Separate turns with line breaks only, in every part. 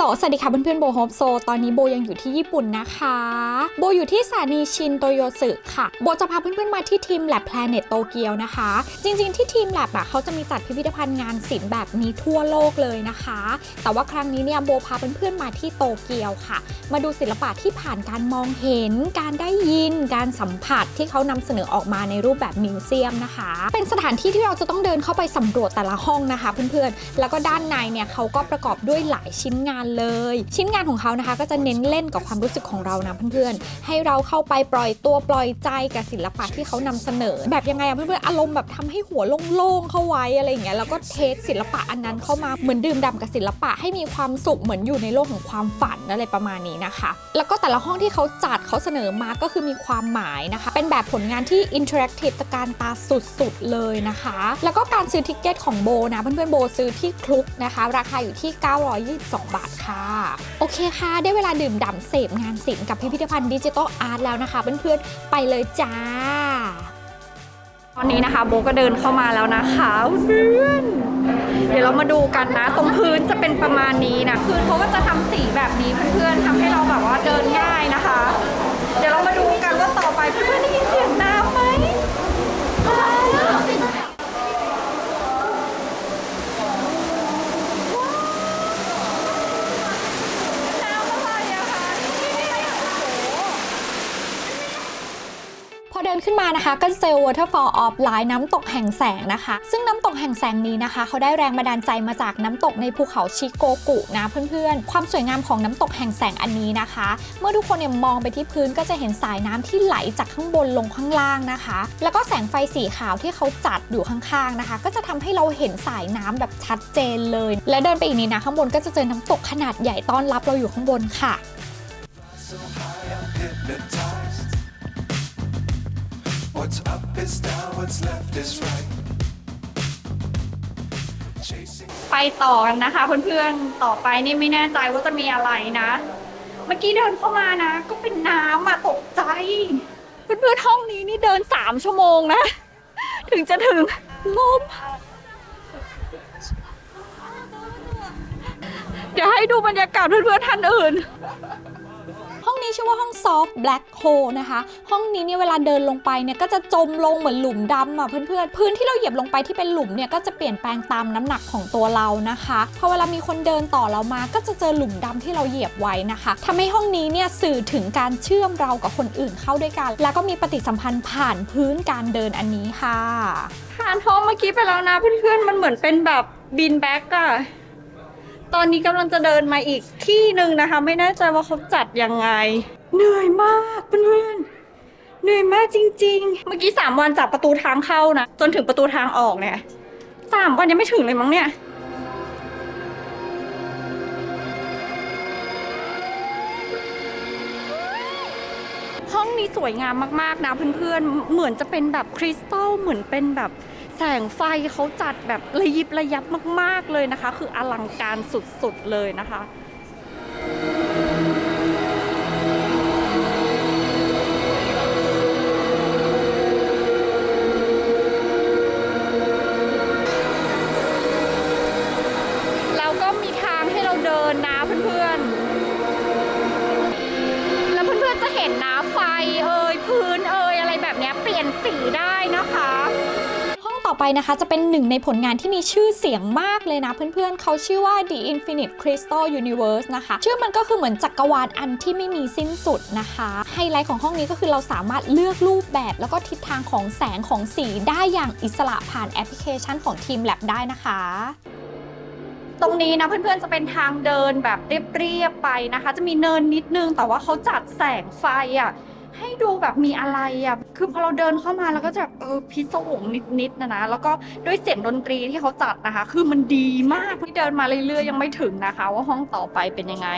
ลสวัสดีค่ะเพื่อนๆโบโฮปโซ ตอนนี้โบยังอยู่ที่ญี่ปุ่นนะคะ โบอยู่ที่สถานีชินโตโยสึค่ะ โบจะพาเพื่อนๆมาที่ทีมแลบแพลเน็ตโตเกียวนะคะ จริงๆที่ทีมแลบอะเขาจะมีจัดพิพิธภัณฑ์งานศิลป์แบบนี้ทั่วโลกเลยนะคะ แต่ว่าครั้งนี้เนี่ยโบพาเพื่อนๆมาที่โตเกียวค่ะ มาดูศิลปะที่ผ่านการมองเห็น การได้ยิน การสัมผัสที่เขานำเสนอออกมาในรูปแบบมิวเซียมนะคะ เป็นสถานที่ที่เราจะต้องเดินเข้าไปสำรวจแต่ละห้องนะคะ เพื่อนๆ แล้วก็ด้านในเนี่ยเขาก็ประกอบด้วยหลายชิ้นงานเลย ชิ้นงานของเขานะคะก็จะเน้นเล่นกับความรู้สึกของเรานะเพื่อนๆ ให้เราเข้าไปปล่อยตัวปล่อยใจกับศิลปะที่เขานำเสนอ แบบยังไงอะเพื่อนๆอารมณ์แบบทำให้หัวโล่งๆเข้าไว้อะไรอย่างเงี้ยแล้วก็เทสศิลปะอันนั้นเข้ามาเหมือนดื่มด่ำกับศิลปะให้มีความสุขเหมือนอยู่ในโลกของความฝันอะไรประมาณนี้นะคะ แล้วก็แต่ละห้องที่เขาจัดเขาเสนอมาก็คือมีความหมายนะคะ เป็นแบบผลงานที่อินเทอร์แอคทีฟตะการตาสุดๆเลยนะคะ แล้วก็การซื้อทิกเก็ตของโบนะเพื่อนๆโบซื้อที่คลุกนะคะ ราคาอยู่ที่ 922 บาทค่ะ โอเคค่ะ ได้เวลาดื่มด่ำเสพงานศิลป์กับพิพิธภัณฑ์ดิจิทัลอาร์ตแล้วนะคะเพื่อนๆไปเลยจ้า ตอนนี้นะคะโบก็เดินเข้ามาแล้วนะคะเพื่อนเดี๋ยวเรามาดูกันนะ ตรงพื้นจะเป็นประมาณนี้นะพื้นเขาก็จะทำสีแบบนี้เพื่อนๆทำให้เราแบบว่าเดินง่ายนะคะ เดี๋ยวเรามาดูกันว่าต่อไปเพื่อนๆได้ยินเสียงน้ำไหมน้ำอะไรอะคะพอเดิน ขึ้นมานะคะก็จะเจอ Waterfall of Light น้ำตกแห่งแสงนะคะ ซึ่งน้ำตกแห่งแสงนี้นะคะ เขาได้แรงบันดาลใจมาจากน้ำตกในภูเขาชิโกกุนะเพื่อนๆ ความสวยงามของน้ำตกแห่งแสงอันนี้นะคะ เมื่อทุกคนเนี่ยมองไปที่พื้นก็จะเห็นสายน้ำที่ไหลจากข้างบนลงข้างล่างนะคะ แล้วก็แสงไฟสีขาวที่เขาจัดอยู่ข้างๆนะคะ ก็จะทำให้เราเห็นสายน้ำแบบชัดเจนเลย และเดินไปอีกนี้นะข้างบนก็จะเจอน้ำตกขนาดใหญ่ต้อนรับเราอยู่ข้างบนค่ะ
What's up is down, what's left is right.
ไปต่อกันนะคะเพื่อนๆ ต่อไปนี่ไม่แน่ใจว่าจะมีอะไรนะ เมื่อกี้เดินเข้ามานะ ก็เป็นน้ำอะตกใจ เพื่อนๆห้องนี้นี่เดิน3ชั่วโมงนะ ถึงจะถึงลมเดี๋ยวให้ดูบรรยากาศเพื่อนๆท่านอื่น ห้ชื่อว่าห้อง Soft Black Hole นะคะ ห้องนี้เนี่ยเวลาเดินลงไปเนี่ยก็จะจมลงเหมือนหลุมดำอะเพื่อนๆ พื้นที่เราเหยียบลงไปที่เป็นหลุมเนี่ยก็จะเปลี่ยนแปลงตามน้ำหนักของตัวเรานะคะพอเวลามีคนเดินต่อเรามาก็จะเจอหลุมดำที่เราเหยียบไว้นะคะทำให้ห้องนี้เนี่ยสื่อถึงการเชื่อมเรากับคนอื่นเข้าด้วยกัน แล้วก็มีปฏิสัมพันธ์ผ่านพื้นการเดินอันนี้ค่ะผ่านห้องเมื่อกี้ไปแล้วนะเพื่อนๆมันเหมือนเป็นแบบบินแบ็กอะ ตอนนี้กำลังจะเดินมาอีกที่หนึ่งนะคะ ไม่แน่ใจว่าเขาจัดยังไง เหนื่อยมากเพื่อนๆเหนื่อยมากจริง ๆ เมื่อกี้สามวันจากประตูทางเข้านะ จนถึงประตูทางออกเนี่ยสามวันยังไม่ถึงเลยมั้งเนี่ยห้องนี้สวยงามมากๆนะเพื่อนๆ เหมือนจะเป็นแบบคริสตัลเหมือนเป็นแบบ แสงไฟเขาจัดแบบระยิบระยับมาก ๆเลยนะคะ คืออลังการสุดๆเลยนะคะแล้วก็มีทางให้เราเดินนะเพื่อนๆแล้วเพื่อนๆจะเห็นนะไฟเอ่ยพื้นเอ่ยอะไรแบบนี้เปลี่ยนสีได้นะคะ ไปนะคะจะเป็นหนึ่งในผลงานที่มีชื่อเสียงมากเลยนะเพื่อนๆ เขาชื่อว่า The Infinite Crystal Universe นะคะ ชื่อมันก็คือเหมือนจักรวาลอันที่ไม่มีสิ้นสุดนะคะ ไฮไลท์ของห้องนี้ก็คือเราสามารถเลือกรูปแบบ แล้วก็ทิศทางของแสงของสีได้อย่างอิสระผ่านแอปพลิเคชันของทีม Lab ได้นะคะตรงนี้นะเพื่อนๆจะเป็นทางเดินแบบเรียบๆไปนะคะ จะมีเนินนิดนึงแต่ว่าเขาจัดแสงไฟอะ ให้ดูแบบมีอะไรอะ คือพอเราเดินเข้ามาแล้วก็จะแบบเออพิศวงนิดๆนะนะ แล้วก็ด้วยเสียงดนตรีที่เขาจัดนะคะ คือมันดีมากที่เดินมาเรื่อยๆยังไม่ถึงนะคะ ว่าห้องต่อไปเป็นยังไง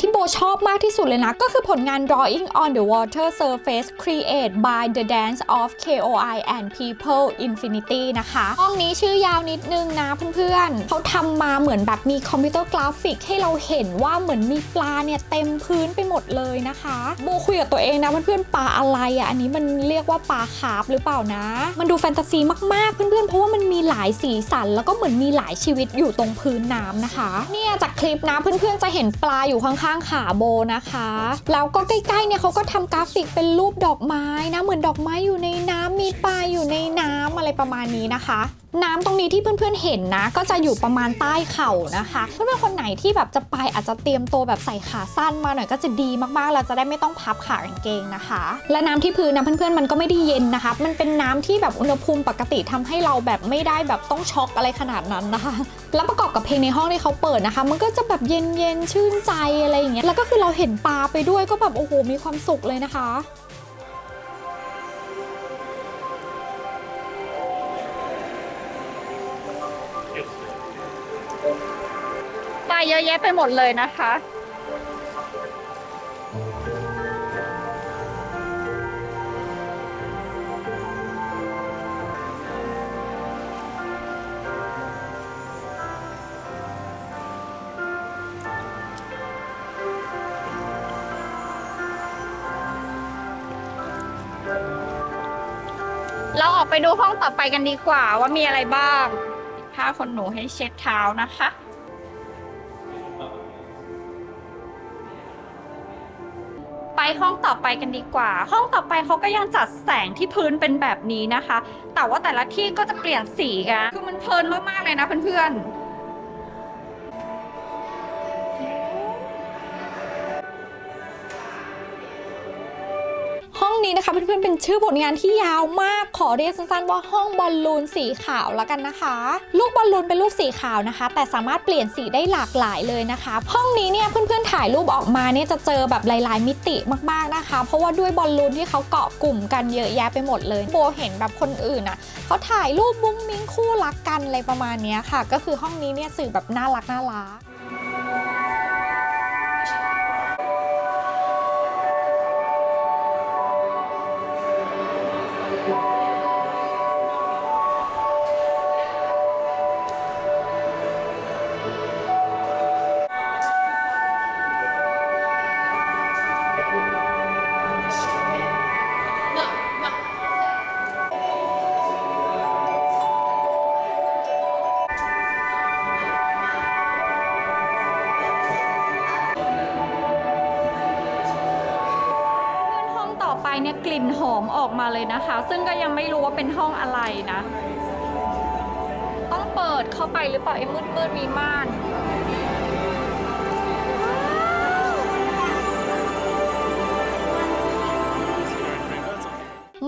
ที่โบชอบมากที่สุดเลยนะ ก็คือผลงาน drawing on the water surface created by the dance of KOI and people infinity นะคะ ห้องนี้ชื่อยาวนิดนึงนะเพื่อนๆ เขาทำมาเหมือนแบบมีคอมพิวเตอร์กราฟิกให้เราเห็นว่าเหมือนมีปลาเนี่ยเต็มพื้นไปหมดเลยนะคะ โบคุยกับตัวเองนะเพื่อนๆ ปลาอะไรอะ อันนี้มันเรียกว่าปลาคาร์ฟหรือเปล่านะ มันดูแฟนตาซีมากๆ เพื่อนๆ เพราะว่ามันมีหลายสีสัน แล้วก็เหมือนมีหลายชีวิตอยู่ตรงพื้นน้ำนะคะ เนี่ยจากคลิปนะเพื่อนๆ จะเห็นปลาอยู่ข้างข้างขาโบนะคะ แล้วก็ใกล้ๆเนี่ยเขาก็ทำกราฟิกเป็นรูปดอกไม้นะ เหมือนดอกไม้อยู่ในน้ำมีปลาอยู่ในน้ำอะไรประมาณนี้นะคะ น้ำตรงนี้ที่เพื่อนๆเห็นนะ ก็จะอยู่ประมาณใต้เข่านะคะ เพื่อนๆคนไหนที่แบบจะไปอาจจะเตรียมตัวแบบใส่ขาสั้นมาหน่อยก็จะดีมากๆเราจะได้ไม่ต้องพับขากางเกงนะคะ และน้ำที่พื้นนะเพื่อนๆมันก็ไม่ได้เย็นนะคะ มันเป็นน้ำที่แบบอุณหภูมิปกติทำให้เราแบบไม่ได้แบบต้องช็อกอะไรขนาดนั้นนะคะ แล้วประกอบกับเพลงในห้องที่เขาเปิดนะคะ มันก็จะแบบเย็นๆชื่นใจอะไรอย่างเงี้ยแล้วก็คือเราเห็นปลาไปด้วยก็แบบโอ้โหมีความสุขเลยนะคะ
เยอะแยะไปหมดเลยนะคะ เราออกไปดูห้องต่อไปกันดีกว่าว่ามีอะไรบ้างผ้าขนหนูให้เช็ดเท้านะคะ ห้องต่อไปกันดีกว่า ห้องต่อไปเขาก็ยังจัดแสงที่พื้นเป็นแบบนี้นะคะ แต่ว่าแต่ละที่ก็จะเปลี่ยนสีกันคือมันเพลินมากๆเลยนะเพื่อนๆ
เพื่อนๆเป็นชื่อผลงานที่ยาวมากขอเรียกสั้นๆว่าห้องบอลลูนสีขาวแล้วกันนะคะ ลูกบอลลูนเป็นลูกสีขาวนะคะ แต่สามารถเปลี่ยนสีได้หลากหลายเลยนะคะ ห้องนี้เนี่ยเพื่อนๆถ่ายรูปออกมาเนี่ยจะเจอแบบหลายๆ มิติมากๆนะคะ เพราะว่าด้วยบอลลูนที่เขาเกาะกลุ่มกันเยอะแยะไปหมดเลยโบเห็นแบบคนอื่นอะเขาถ่ายรูปมุ้งมิ้งคู่รักกันอะไรประมาณนี้ค่ะ ก็คือห้องนี้เนี่ยสื่อแบบน่ารักน่ารัก
เนี่ยกลิ่นหอมออกมาเลยนะคะ ซึ่งก็ยังไม่รู้ว่าเป็นห้องอะไรนะ ต้องเปิดเข้าไปหรือเปล่าไอ้มืดมืดมีม่าน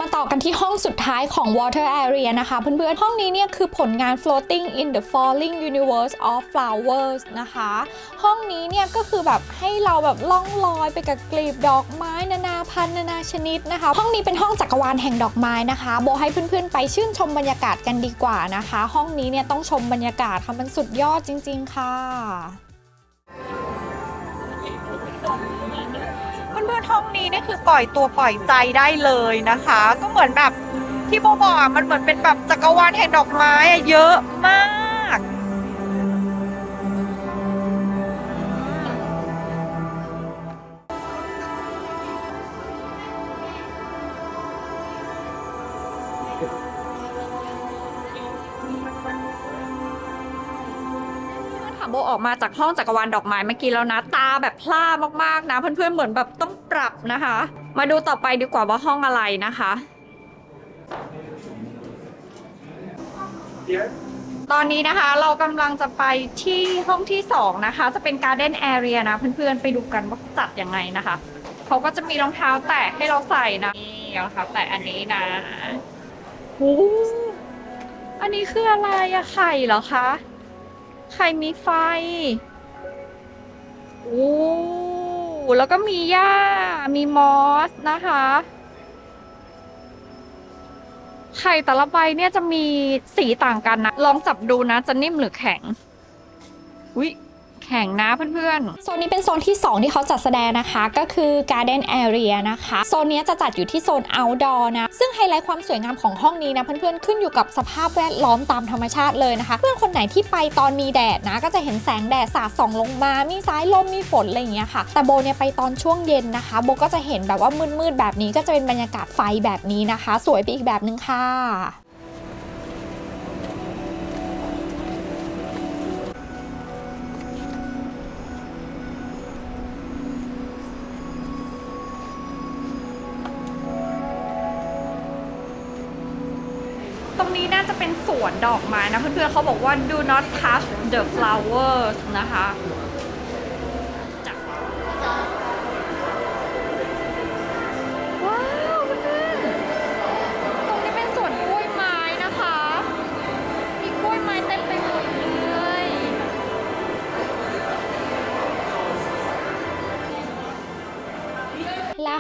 มาต่อกันที่ห้องสุดท้ายของ Water Area นะคะ เพื่อนๆ ห้องนี้เนี่ยคือผลงาน Floating in the Falling Universe of Flowers นะคะ ห้องนี้เนี่ยก็คือแบบให้เราแบบล่องลอยไปกับกลีบดอกไม้นานาพันธุ์นานาชนิดนะคะ ห้องนี้เป็นห้องจักรวาลแห่งดอกไม้นะคะ โบให้เพื่อนๆ ไปชื่นชมบรรยากาศกันดีกว่านะคะ ห้องนี้เนี่ยต้องชมบรรยากาศค่ะมันสุดยอดจริง ๆ ค่ะ
ห้องนี้นี่คือปล่อยตัวปล่อยใจได้เลยนะคะ ก็เหมือนแบบที่โบบอกมันเหมือนเป็นแบบจักรวาลแห่งดอกไม้อะเยอะมาก ค่ะโบออกมาจากห้องจักรวาลดอกไม้เมื่อกี้แล้วนะ ตาแบบพล่ามากๆนะเพื่อนๆเหมือนแบบต้องปรับนะคะ มาดูต่อไปดีกว่าว่าห้องอะไรนะคะ ตอนนี้นะคะเรากำลังจะไปที่ห้องที่สองนะคะ จะเป็นการ์เด้นแอเรียนะ เพื่อนๆไปดูกันว่าจัดยังไงนะคะเขาก็จะมีรองเท้าแตะให้เราใส่นะนี่รองเท้าแตะอันนี้นะโอ้อันนี้คืออะไรอะไข่เหรอคะ ไข่มีไฟโอ้แล้วก็มีหญ้า มีมอสนะคะ ไข่แต่ละใบเนี่ยจะมีสีต่างกันนะ ลองจับดูนะ จะนิ่มหรือแข็ง อุ้ย แข็งนะเพื่อน
โซนนี้เป็นโซนที่ 2 ที่เขาจัดแสดงนะคะก็คือ Garden Area นะคะ โซนนี้จะจัดอยู่ที่โซน Outdoor นะ ซึ่งไฮไลท์ความสวยงามของห้องนี้นะเพื่อนๆ ขึ้นอยู่กับสภาพแวดล้อมตามธรรมชาติเลยนะคะ เพื่อนคนไหนที่ไปตอนมีแดดนะ ก็จะเห็นแสงแดดสาดส่องลงมา มีสายลมมีฝนอะไรอย่างเงี้ยค่ะ แต่โบเนี่ยไปตอนช่วงเย็นนะคะ โบก็จะเห็นแบบว่ามืดๆแบบนี้ก็จะเป็นบรรยากาศไฟแบบนี้นะคะ สวยไปอีกแบบนึงค่ะ
สวนดอกไม้นะเพื่อนๆเขาบอกว่า do not touch the flowers นะคะ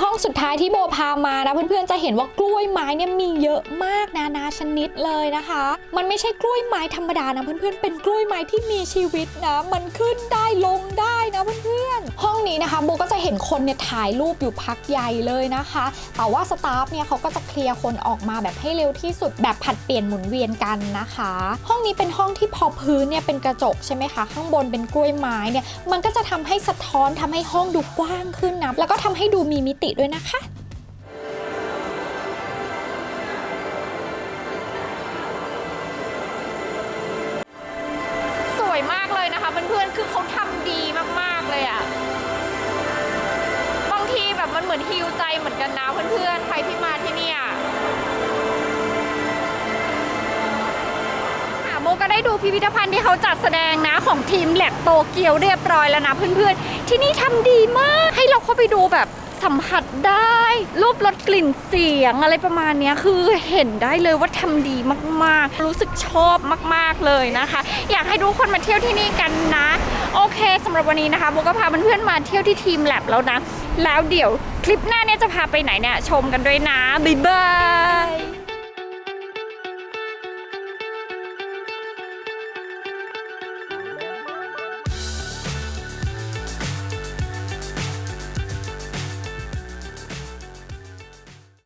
ห้
องสุดท้ายที่โบพามานะเพื่อนๆจะเห็นว่ากล้วยไม้เนี่ยมีเยอะมากนานาชนิดเลยนะคะ มันไม่ใช่กล้วยไม้ธรรมดานะเพื่อนๆเป็นกล้วยไม้ที่มีชีวิตนะมันขึ้นได้ลงได้นะเพื่อนๆห้องนี้นะคะโบก็จะเห็นคนเนี่ยถ่ายรูปอยู่พักใหญ่เลยนะคะ แต่ว่าสตาฟเนี่ยเขาก็จะเคลียร์คนออกมาแบบให้เร็วที่สุดแบบผัดเปลี่ยนหมุนเวียนกันนะคะ ห้องนี้เป็นห้องที่พอพื้นเนี่ยเป็นกระจกใช่ไหมคะข้างบนเป็นกล้วยไม้เนี่ยมันก็จะทำให้สะท้อนทำให้ห้องดูกว้างขึ้นนะแล้วก็ทำให้ดูมีมิติด้วยนะคะ
สวยมากเลยนะคะเพื่อนๆ คือเขาทำดีมากๆเลยอะบางทีแบบมันเหมือนฮิวใจเหมือนกันนะเพื่อนๆ ใครที่มาที่เนี่ยค่ะโมก็ได้ดูพิพิธภัณฑ์ที่เขาจัดแสดงนะของทีมแลบโตเกียวเรียบร้อยแล้วนะเพื่อนๆ ที่นี่ทำดีมากให้เราเข้าไปดูแบบ สัมผัสได้ รูปรสกลิ่นเสียงอะไรประมาณนี้คือเห็นได้เลยว่าทำดีมากๆ รู้สึกชอบมากๆเลยนะคะ อยากให้ทุกคนมาเที่ยวที่นี่กันนะ โอเคสำหรับวันนี้นะคะโบก็พาเพื่อนๆมาเที่ยวที่ทีมแลบแล้วนะ แล้วเดี๋ยวคลิปหน้าเนี่ยจะพาไปไหนเนี่ยชมกันด้วยนะบ๊ายบาย